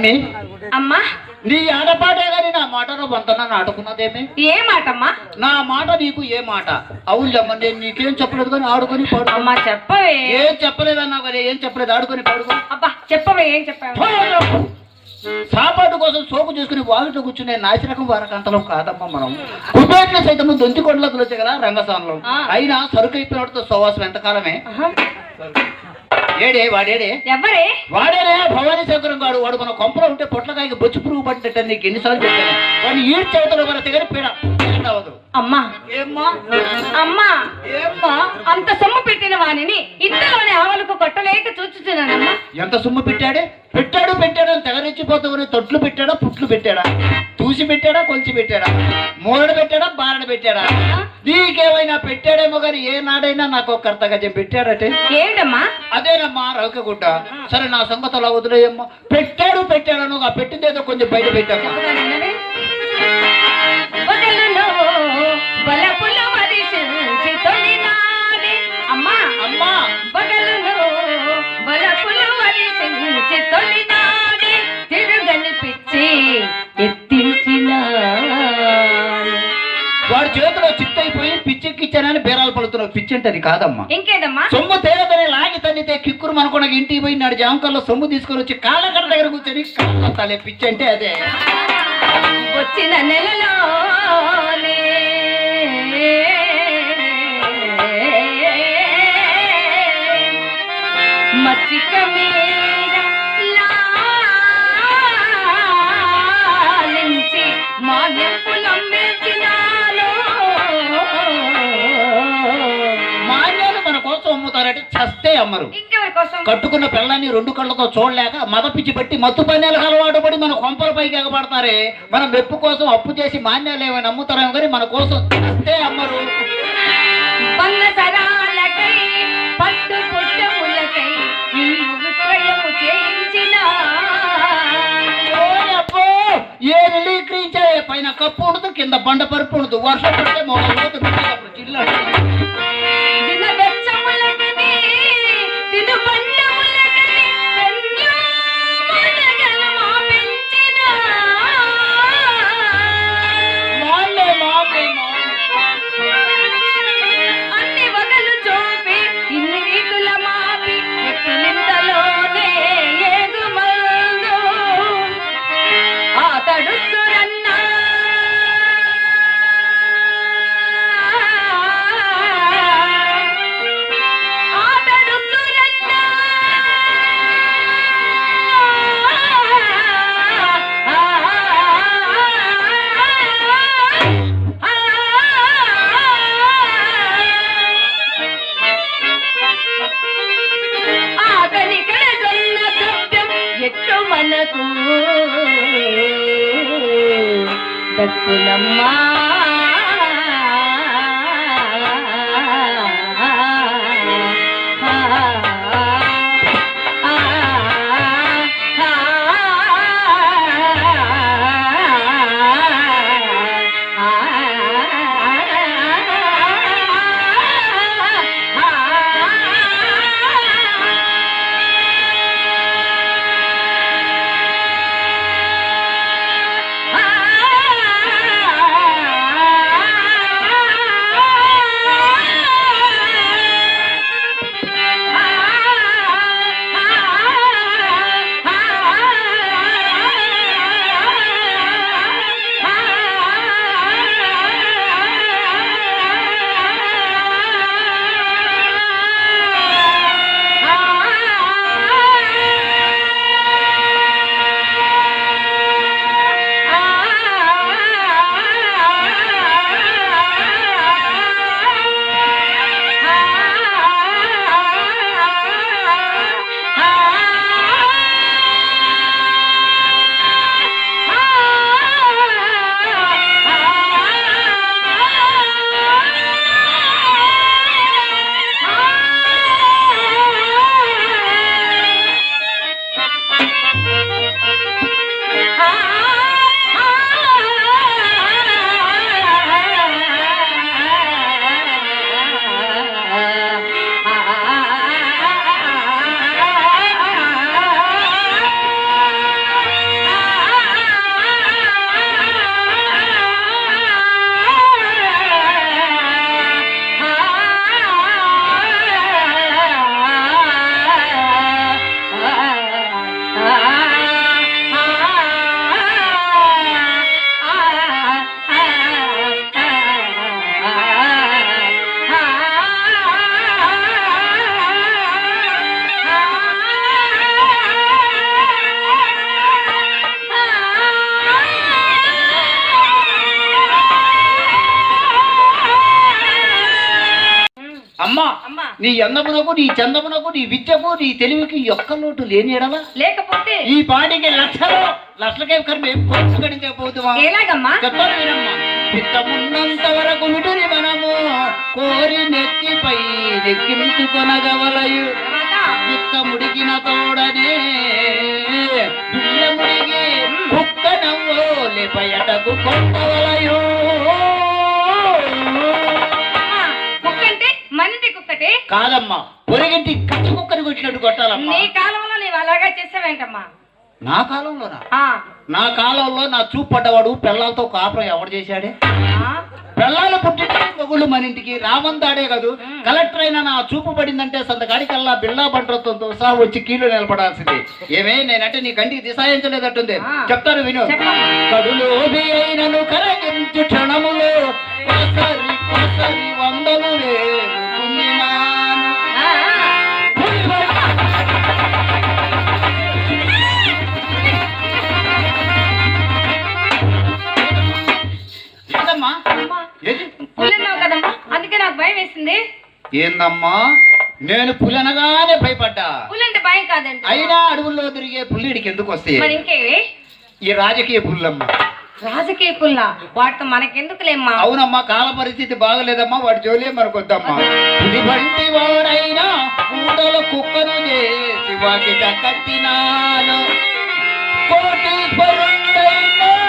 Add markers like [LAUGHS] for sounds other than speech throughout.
అమ్మి అమ్మా. నీ ఆడపాటే గాని నా మాటలో వంతన నాటుకున్నదేమి? ఏ మాటమ్మా? నా మాట నీకు ఏ మాట? అవునులేమ్మ నేను నీకేం చెప్పలేదు కానీ ఆడుకొని పాడుకో. అమ్మా చెప్పవే. ఏం చెప్పలేదన్నా కానీ ఏం చెప్పలేదు? ఆడుకొని పాడుకో. అబ్బా చెప్పవే ఏం చెప్పావు? సాపాటు కోసం సోపు చేసుకుని వాగుతూ కూర్చునే నాసిరకం వారకంతలం కాదమ్మా మనం. కుబేర్ల సైతం దొంతి కొండలకు వచ్చే కదా రంగస్థానంలో. అయినా సరుకు అయిపోయినతో సోవాసం ఎంతకాలమే. ఏడే వాడేడే? ఎవరే? వాడేనే భవానీ శంకరం గాడు వాడు మన కొంపలో ఉంటే పొట్లకాయకి బొచ్చు పురుగు పట్టినట్టు నీకు ఎన్నిసార్లు చెప్పాను. వాడిని ఈడ్ చదువుతాడు మన దగ్గర పీడ. అమ్మా. ఏమ్మా? అమ్మా. ఏమ్మా? అంత సొమ్ము పెట్టిన వాణిని ఇంతలోనే ఆవలకు కొట్టలేక చూచుచున్నానమ్మా. ఎంత సొమ్ము పెట్టాడే? పెట్టాడు పెట్టాడు అని తెగరెచ్చిపోతామని తొట్లు పెట్టాడా పుట్లు పెట్టాడా? తూసి పెట్టాడా కొంచి పెట్టాడా? మూరడు పెట్టాడా బారడు పెట్టాడా? నీకేమైనా పెట్టాడేమో కానీ ఏ నాడైనా నాకు ఒక కర్తగజం పెట్టాడటే. ఏంటమ్మా అదేనమ్మా రవికగుడ్డ సరే నా సంగతిలో వదిలేయమ్మా. పెట్టాడు పెట్టాడను ఆ పెట్టిందేదో కొంచెం బయట పెట్టామ్మా. పిచ్చెక్కిచ్చానని బేరాలు పడుతున్నావు. పిచ్చి అంటే అది కాదమ్మా. ఇంకేదమ్మా సొమ్ము తేలదని లాగి తన్నితే కిక్కురు మనకుండా ఇంటికి పోయి నాడు జామకాల్లో సొమ్ము తీసుకొని వచ్చి కాళ్ళకడ దగ్గర కూర్చొని కాళ్ళ పిచ్చి అంటే అదే. వచ్చిన నెలలోనే మచ్చిక మీద అమ్మరు. కట్టుకున్న పిల్లాన్ని రెండు కళ్ళతో చూడలేక మద పిచ్చి పెట్టి మత్తు పన్యాలకు అలవాటు పడి మన కొంపల పైకి ఎగబడతారే. మన మెప్పు కోసం అప్పు చేసి మాన్యాలు ఏమైనా అమ్ముతారేమో కానీ మన కోసం చస్తే అమ్మరు! ఏ నిలీకరించే పైన కప్పు ఉండదు కింద బండ పరుపు ఉండదు వర్షం పడితే అప్పుడు చిల్లు దక్కునమ్మా నీ అందమునకు నీ చందమునకు నీ విద్యకు నీ తెలివికి ఒక్క లోటు లేని ఎడలా? లేకపోతే ఈ పాటికి లక్షలు లక్షలకే కర్మ ఎలాగమ్మా? చెప్పాలి వినమ్మా. చిత్తమున్నంత వరకు విటుని మనము కోరి నెత్తిపై నెక్కించుకొనగవలయు చిత్త ముడికిన తోడనే పిల్ల ముడిగి కుక్క నవ్వోలి బయటకు కొట్టవలయు. అమ్మా, కుక్క కుక్కటే కాదమ్మా పొరిగింటి కచ్చి కుక్కని కొట్టినట్టు కొట్టాలమ్మా. నీ కాలంలో నీవు అలాగా చేసావేంటమ్మా? నా కాలంలోనా? నా కాలంలో నా చూపు పడ్డవాడు పిల్లలతో కాపురం ఎవడు చేశాడే? పిల్లలు పుట్టింటి మొగుళ్ళు మన ఇంటికి రామంతాడే కాదు. కలెక్టర్ అయినా నా చూపు పడిందంటే సంతకాడికల్లా బిళ్ళా బండ్రత్వంతో సహా వచ్చి కీళ్ళు నిలబడాల్సింది. ఏమే నేనంటే నీ కంటికి దిశాయించలేదట్టుంది. చెప్తాను విను. కడులోబి అయినను కరగించు క్షణములు. వందలు ఏందమ్మా? నేను పులనగానే భయపడ్డా. పుల్లంటే భయం కాదండి. అయినా అడవుల్లో తిరిగే పుల్లిడికి ఎందుకు వస్తాయి? మరి ఇంకేవి? ఈ రాజకీయ పుల్లమ్మ. రాజకీయ పుల్ల? వాటితో మనకెందుకులేమ్మా? అవునమ్మా కాల పరిస్థితి బాగలేదమ్మా వాడి జోలే మనకొద్దమ్మా. బంటి వాడైనా కూడల కుక్కను చేసి వాకిట కట్టినాను ఆహా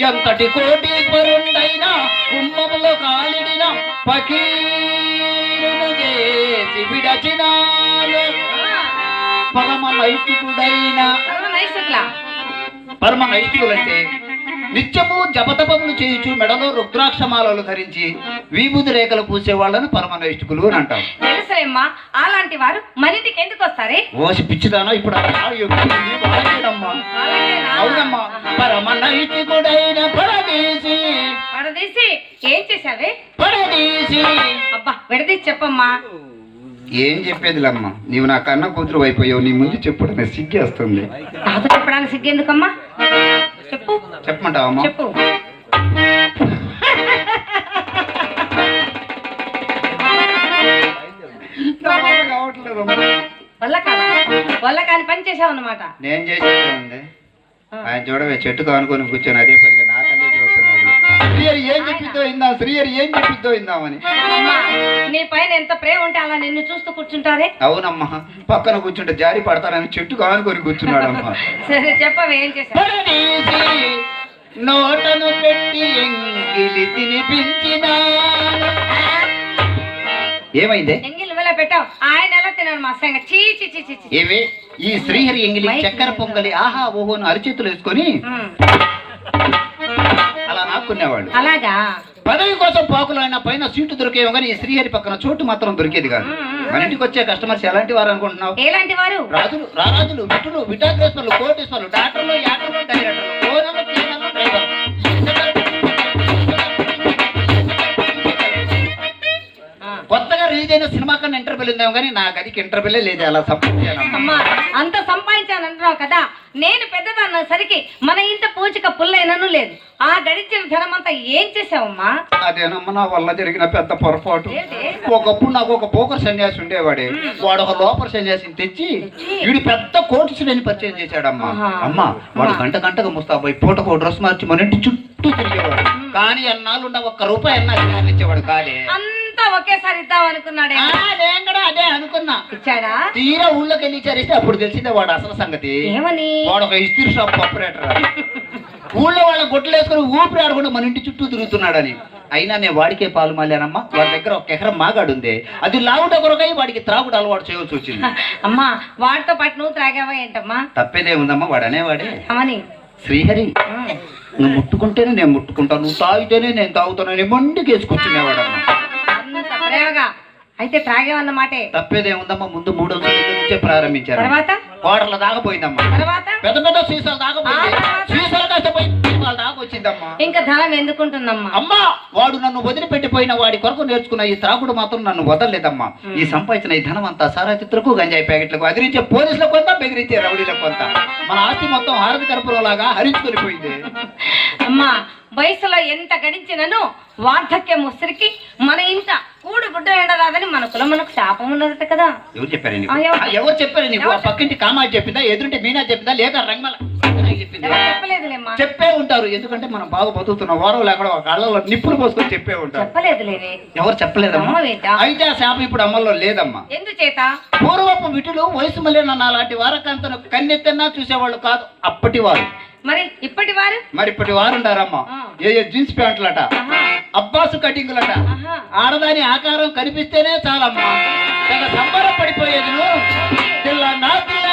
ఎంతటి కోటీశ్వరుండైనా కుంభములో కాలిడిన పకీరును చేసి విడచినాను పరమ నైతికుడైన పరమ నైష్టికులంటే నిత్యము జపతపములు చేయుచు మెడలో రుద్రాక్షమాలలు ధరించి విభూతి రేఖలు పూసే వాళ్ళని పరమ నైష్టికులు అని అంటాం. తెలుసులేమ్మా అలాంటి వారు మనింటికి ఎందుకు వస్తారే? ఓసి పిచ్చిదానో ఇప్పుడు? అవునమ్మా పరదేశి ఏం పరదేశి అబ్బా విడదీసి చెప్పమ్మా. ఏం చెప్పేదిలమ్మా నీవు నా కన్న కూతురు అయిపోయావు నీ ముందు చెప్పుడు నాకు సిగ్గేస్తుంది చెప్పడానికి సిగ్గెందుకమ్మా? చెప్పు. చెప్పమంటావమ్మా? చెప్పు. వల్ల కాదా వల్ల కాని పని చేసావు అన్నమాట నేను చేసేది ఆయన చూడవే చెట్టు కానుకొని కూర్చొని అదే పనిగా నా కళ్ళే చూస్తున్నాడు శ్రీహరి ఏం చెప్పిద్దో ఇందాం శ్రీహరి ఏం చెప్పిద్దో ఇందామని నీ పైన ఎంత ప్రేమ ఉంటే అలా నిన్ను చూస్తూ కూర్చుంటారే అవునమ్మా పక్కన కూర్చుంటే జారి పడతానని చెట్టు కానుకొని కూర్చున్నాడమ్మా. సరే చెప్పవే ఏం నోటను పెట్టి ఎంగిలి తినిపించినాను ఏమైంది? ఎంగిల్ నువ్వెలా పెట్టావు? ఆయన ఎలా తిన్నాడు మా అసహ్యంగా చీ చీ చీ చీ చీ. ఏమి ఈ శ్రీహరి ఎంగిలి చక్కెర పొంగలి ఆహా ఓహోను అరిచేతులు వేసుకొని అలా నాక్కునేవాళ్ళు అలాగా? పదవి కోసం పాకులు అయినా పైన సీటు దొరికేమో కానీ ఈ శ్రీహరి పక్కన చోటు మాత్రం దొరికేది కాదు. మన ఇంటికి వచ్చే కస్టమర్స్ ఎలాంటి వారు అనుకుంటున్నావు? ఎలాంటి వారు? రాజులు రారాజులు విటులు విటాగ్రేశ్వర్లు కోటేశ్వర్లు డాక్టర్లు రిలీజ్ అయిన సినిమా కన్నా ఇంటర్వ్యూలు ఉందేమో కానీ నా గదికి ఇంటర్వ్యూలే లేదు అలా సంపాదించాను అమ్మా అంత సంపాదించాను అంటున్నావు కదా నేను పెద్దదన్న సరికి మన ఇంట పూచిక పుల్లైనను లేదు. ఆ గడిచిన ధనమంతా ఏం చేసావమ్మా? అదేనమ్మా నా వల్ల జరిగిన పెద్ద పొరపాటు. ఒకప్పుడు నాకు ఒక పోకర్ సన్యాసి ఉండేవాడే. వాడు ఒక లోపల సన్యాసిని తెచ్చి వీడు పెద్ద కోటి శ్రేణి పరిచయం చేశాడమ్మా. అమ్మా వాడు గంట గంటకు ముస్తాబాయి పూటకు డ్రెస్ మార్చి మన ఇంటి చుట్టూ తిరిగేవాడు. కానీ అన్నాళ్ళు ఉన్న ఒక్క రూపాయి అన్నా ఇచ్చేవాడు కాదే. అంతా ఒకేసారి ఇద్దాం అనుకున్నాడే. ఆ, నేను కూడా అదే అనుకున్నా. ఇచ్చాడా? తీరా ఊళ్ళోకి వెళ్ళి ఇచ్చారిస్తే అప్పుడు తెలిసిందే వాడు అసలు సంగతి. ఏమని? వాడు ఒక ఇస్త్రీ షాప్ ఆపరేటర్. ఊళ్ళో వాళ్ళ గుడ్లు వేసుకుని ఊపిరి ఆడకుండా మన ఇంటి చుట్టూ తిరుగుతున్నాడని. అయినా నేను వాడికే పాలు మాలేనమ్మా. వాడి దగ్గర ఒక ఎకరం మాగాడు ఉంది. అది లావుట కొరకై వాడికి త్రాగుడు అలవాటు చేయవలసి వచ్చింది. అమ్మా వాడితో పాటు నువ్వు త్రాగావా ఏంటమ్మా? తప్పేదే ఉందమ్మా వాడు అనేవాడే. అమ్మని శ్రీహరి. నువ్వు ముట్టుకుంటేనే నేను ముట్టుకుంటాను నువ్వు తాగితేనే నేను తాగుతాను మొండికి వేసుకొచ్చునేవాడమ్మా అంత ప్రేమగా అయితే త్రాగేవన్నమాటే. తప్పేదే ఉందమ్మా ముందు మూడో సంవత్సరం నుంచే ప్రారంభించారు. తర్వాత? కోటల దాకా పోయిందమ్మా. తర్వాత? పెద్ద పెద్ద సీసాలు దాకా పోయింది. సీసాలు దాకా వచ్చిందమ్మా. ఇంకా ధనం ఎందుకుంటుందమ్మా? అమ్మా వాడు నన్ను వదిలిపెట్టిపోయిన వాడి కొరకు నేర్చుకున్న ఈ త్రాగుడు మాత్రం నన్ను వదలలేదమ్మా. ఈ సంపాదించిన ఈ ధనం అంతా సారాతిత్రకు గంజాయి ప్యాకెట్లకు అదిరించే పోలీసులకు కొంత బెదిరించే రౌడీలకు కొంత. మన ఆస్తి మొత్తం హారతి కర్పూరం లాగా హరించుకొని పోయింది అమ్మా వయసులో ఎంత గడించినను వార్ధక్యం ముసరికి మన ఇంట కూడు గుడ్డ ఎండరాదని మన కులం మనకు శాపం ఉన్నదట కదా. ఎవరు చెప్పారు నీకు? ఆ, ఎవరు? ఆ, ఎవరు చెప్పారు నీకు? ఆ పక్కింటి కామాజీ చెప్పిందా? ఎదురుంటే మీనా చెప్పిందా? లేక రంగమల? చెప్పిందా ఎవరు చెప్పలేదులేమ్మా. చెప్పే ఉంటారు. ఎందుకంటే మనం బాగా బతుకుతున్న. వారం లేకుండా ఒక కళ్ళలో నిప్పులు పోసుకొని చెప్పే ఉంటారు. చెప్పలేదులేనే. ఎవరు చెప్పలేదమ్మా? అయితే ఆ శాపం ఇప్పుడు అమల్లో లేదమ్మా. ఎందుచేత? పూర్వపు విటులు వయసు మళ్ళీ నన్ను అలాంటి వారకంతను కన్నెత్తన్నా చూసేవాళ్ళు కాదు. అప్పటి వారు. మరి ఇప్పటి వారు? మరి ఇప్పటి వారు ఉండారమ్మా. ఏ ఏ జీన్స్ ప్యాంట్లట? అబ్బాసు కటింగులట. ఆడదాని ఆకారం కనిపిస్తేనే చాలమ్మా. తెగ సంబరపడిపోయేది నువ్వు. నా పిల్ల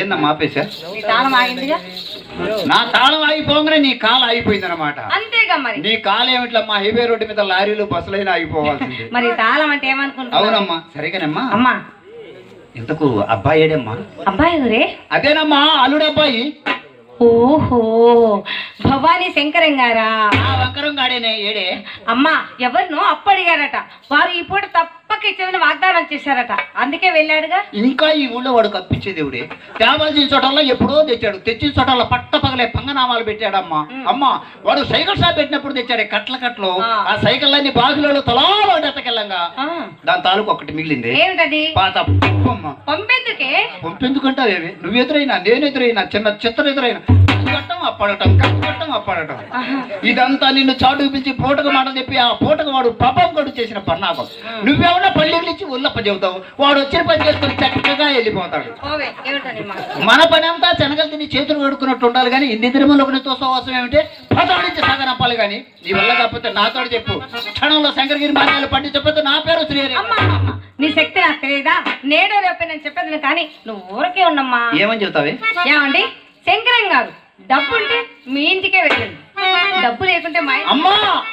ఏందమ్మా ఆపేశా? నీ తాళం ఆగిందిగా? నా తాళం ఆగిపోగానే నీ కాలు ఆగిపోయిందనమాట అంతేగా మరి. నీ కాలు ఏమిట్లమ్మా హైవే రోడ్డు మీద లారీలు బస్సులైనా ఆగిపోవాల్సిందే. మరి తాళం అంటే ఏమనుకుంటున్నావు? అవునమ్మా సరిగానమ్మా. అమ్మా. ఇంతకు అబ్బాయి ఏడమ్మా? అబ్బాయి అదేనమ్మా అల్లుడు అబ్బాయి. ఓహో భవానీ శంకరం గారా? ఆ వంకరం గాడేనే ఏడే? అమ్మా ఎవరినో అప్పడిగారట. వారు ఈ పూట తప్పక ఇచ్చేదని వాగ్దానం చేశారట. అందుకే వెళ్ళాడుగా? ఇంకా ఈ ఊళ్ళో వాడు కప్పించే దేవుడే. తేవాల్సిన చోటల్లో ఎప్పుడో తెచ్చాడు. తెచ్చిన చోటల్లో పట్ట పగలే పంగనామాలు పెట్టాడమ్మా. అమ్మా వాడు సైకిల్ షాప్ పెట్టినప్పుడు తెచ్చాడే కట్ల కట్లు. ఆ. ఆ సైకిళ్ళన్నీ బాగులలో తలా దాని తాలూకు ఒకటి మిగిలింది. ఏమిటది? పాత పంపెందుకే పంపెందుకంటావేమి నువ్వు ఎదురైనా నేను ఎదురైనా చిన్న చిత్ర ఎదురైనా కట్టం అప్పడటం కట్టం అప్పడటం ఇదంతా నిన్ను చాటు పిలిచి పూటకు మాట చెప్పి ఆ పూటకు వాడు పాపం కొడు చేసిన పన్నాగం నువ్వేమన్నా పల్లెలు ఇచ్చి ఉల్లప్ప చెబుతావు? వాడు వచ్చిన పని చేసుకుని చక్కగా వెళ్ళిపోతాడు. మన పని అంతా శనగలు తిని చేతులు కడుక్కున్నట్టు ఉండాలి కానీ ఇన్ని తిరుమల ఒకరితో సహవాసం ఏమిటి? పదోడించి సాగనంపాలి కానీ నీ వల్ల కాకపోతే నాతో చెప్పు. క్షణంలో శంకరగిరి మార్గాలు పండించకపోతే నా పేరు శ్రీహరి. అమ్మా అమ్మా, అమ్మా, నీ శక్తి నాకు తెలియదా? నేడో రేపే నేను చెప్పేది కానీ నువ్వు ఊరకే ఉండమ్మా. ఏమని చెబుతావే? ఏమండి? శంకరం గారు. డబ్బు ఉంటే మీ ఇంటికే వెళ్ళండి. డబ్బు లేకుంటే మా ఇంటి- అమ్మా!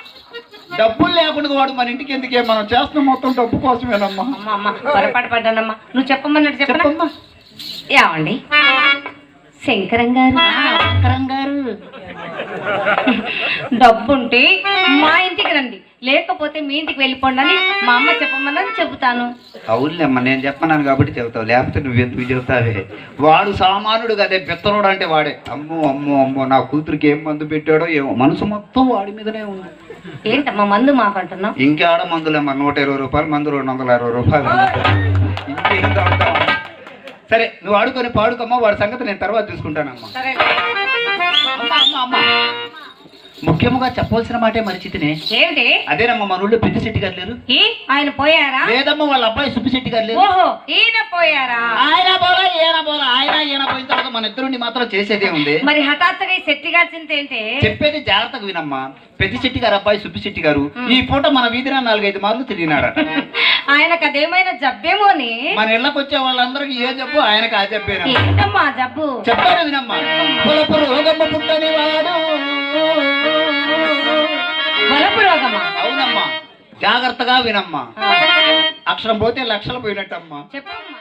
డబ్బులు లేకుండా వాడు మన ఇంటికి ఎందుకే? మనం చేస్తున్న మొత్తం డబ్బు కోసమేనమ్మా. అమ్మ అమ్మ పొరపాటు పడ్డానమ్మా. నువ్వు చెప్పమన్నట్టు చెప్పమ్మా. ఏమండి? శంకరం గారు. శంకరం గారు. [LAUGHS] డబ్బుంటే మా ఇంటికి రండి. లేకపోతే మీ ఇంటికి వెళ్ళిపోండి అని మా అమ్మ చెప్పమన్నది చెబుతాను. అవునులేమ్మా నేను చెప్పన్నాను కాబట్టి చెబుతావు. లేకపోతే నువ్వు ఎందుకు చెబుతావే? వాడు సామానుడు కదే పిత్తనుడు అంటే వాడే. అమ్మో అమ్మో అమ్మో నా కూతురికి ఏం మందు పెట్టాడో ఏమో. మనసు మొత్తం వాడి మీదనే ఉంది. ఏంటమ్మా మందు మాకు అంటున్నావు ఇంకేడ మందులేమ్మా నూట ఇరవై రూపాయలు మందు రెండు వందల అరవై రూపాయలు. ఇంకేం? సరే నువ్వు ఆడుకొని పాడుకోమ్మా వాడి సంగతి నేను తర్వాత చూసుకుంటానమ్మా. సరే అమ్మా, అమ్మా, అమ్మా. ముఖ్యముగా చెప్పవలసిన మాటే మరిచితినే. ఏమిటి? అదేనమ్మా మన ఊళ్ళో పెద్దిశెట్టి గారు లేరు. ఈ ఆయన పోయారా? లేదమ్మా వాళ్ళ అబ్బాయి సుబ్బిశెట్టి గారు లేరు. ఓహో ఈయన పోయారా? ఆయన పోలా ఈయన పోలా ఆయన ఈయన పోయిన తర్వాత మన ఇద్దరుండి మాత్రం చేసేదే ఉంది. మరి హఠాత్తుగా ఈ శెట్టిగా చింతేంటే చెప్పేది జాగ్రత్తగా వినమ్మా. పెద్ద శెట్టి గారు అబ్బాయి సుబ్బిశెట్టి గారు ఈ పూట మన వీధిన నాలుగైదు మార్లు తిరిగినాడట ఆయనకు అదేమైనా జబ్బేమోని మన ఇళ్ళకి వచ్చే వాళ్ళందరికీ ఏ జబ్బు ఆయనకు ఆ జబ్బేనా ఏంటమ్మా జబ్బు? చెప్తాను వినమ్మా. పొలపు రోగమ్మ పుట్టని వాడు. అవునమ్మా. జాగ్రత్తగా వినమ్మా. అక్షరం పోతే లక్షలు పోయినట్టమ్మా. చెప్పమ్మా.